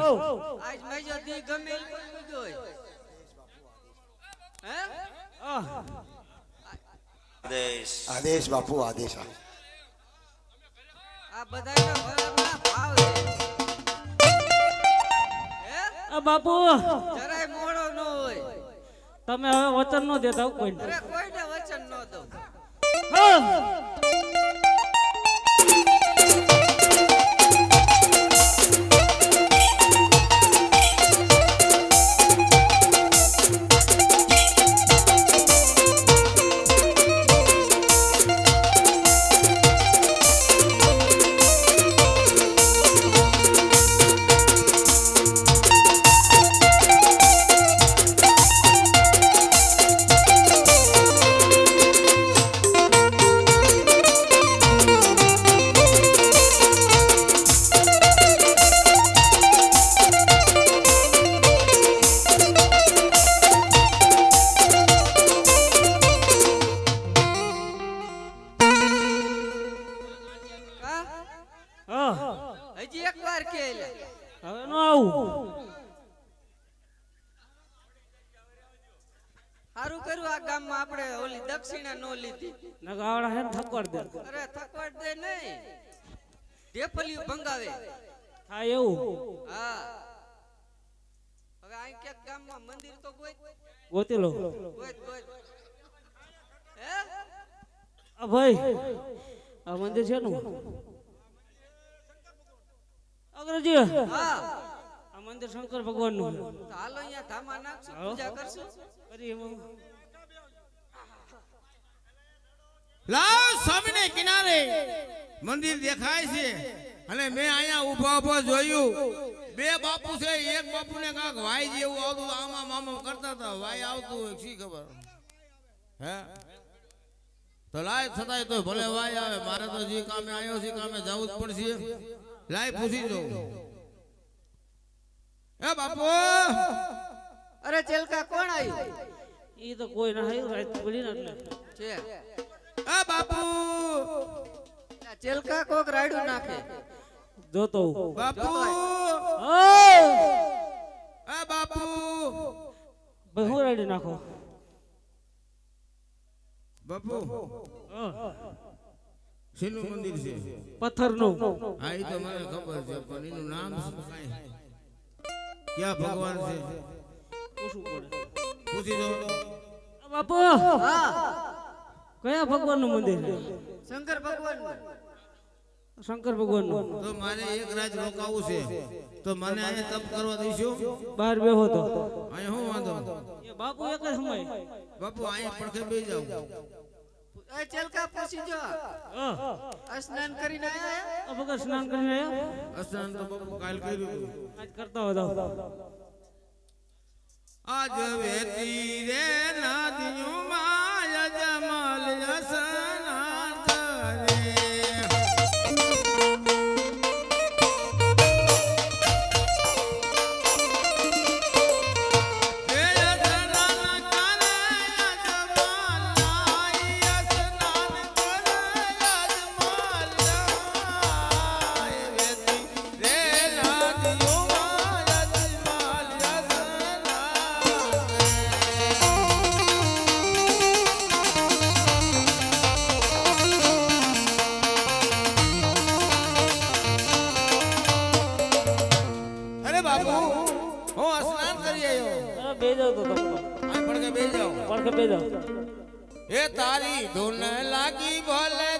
આજ મેજો દી ગમે આદેશ. આદેશ બાપુ આદેશ આ ભાવ છે. બાપુ જરાય મોડો ન હોય. તમે હવે વચન ન દેતા કોઈ કોઈને અરે કોઈને વચન ન દઉં. હા. સારું કર્યું આ ગામમાં આપણે ઓલી દક્ષિણા નો લીધી. નગાવડા હે થકવાડ દે. અરે થકવાડ દે નહીં. ઢેફલિયું ભંગાવે. થાય એવું. હા. હવે આ કે ગામમાં મંદિર તો કોઈ ગોતી લો કોઈ કોઈ હે? આ ભાઈ આ મંદિર છે નું અગ્રજી. હા. મંદિર શંકર ભગવાનનું હાલો અહીંયા ધામા નાખશું પૂજા કરશું. કરી એમાં લાવ સ્વામીને કિનારે મંદિર દેખાય છે. અને મેં અહીંયા ઊભા ઊભા જોયું. બે બાપુ છે એક બાપુને કાંક વાય જેવું આવતું આમાં મામા કરતા હતા. વાય આવતું હોય શી ખબર? હે? તો લાય થતાય તો ભલે વાય આવે. મારે તો જે કામે આવ્યો છે કામે જવું જ પડશે. લાય પૂછી જોઉં. એ બાપુ? અરે ચેલકા કોણ આવ્યું ઈ તો કોઈ ના આવ્યું રાત બોલી ના એટલે છે. એ બાપુ? આ ચેલકા કોક રાડ્યું નાખે. જોતો. બાપુ? ઓ એ બાપુ? બહુ રાડ્યું નાખો? બાપુ? શેનું મંદિર છે? પથ્થરનું. હા એ તો મને ખબર છે પણ એનું નામ શું કાંઈ? ક્યાં ભગવાન છે પૂછવું પડે પૂછી આ બાપુ કયા ભગવાનનું મંદિર છે શંકર ભગવાન શંકર ભગવાન તો મારે એક રાત રોકાવું છે તો મને અહીંયા તપ કરવા દઈશો બહાર બેહો તો અહીંયા હું વાંધો બાપુ એક જ સમય બાપુ અહીંયા પડખે બેસી જાવ એ ચેલકા પૂછી જો. હા. સ્નાન કરીને આયા ભગત સ્નાન કરીને આયા સ્નાન તો બાપુ કાલ કર્યું આજ કરતા હોય આજ વેતી રે નદીઓમાં બે જાવ તો. પડકે બેસી જાઓ પડખે બે જાવ એ તારી ધૂન લાગી ભલે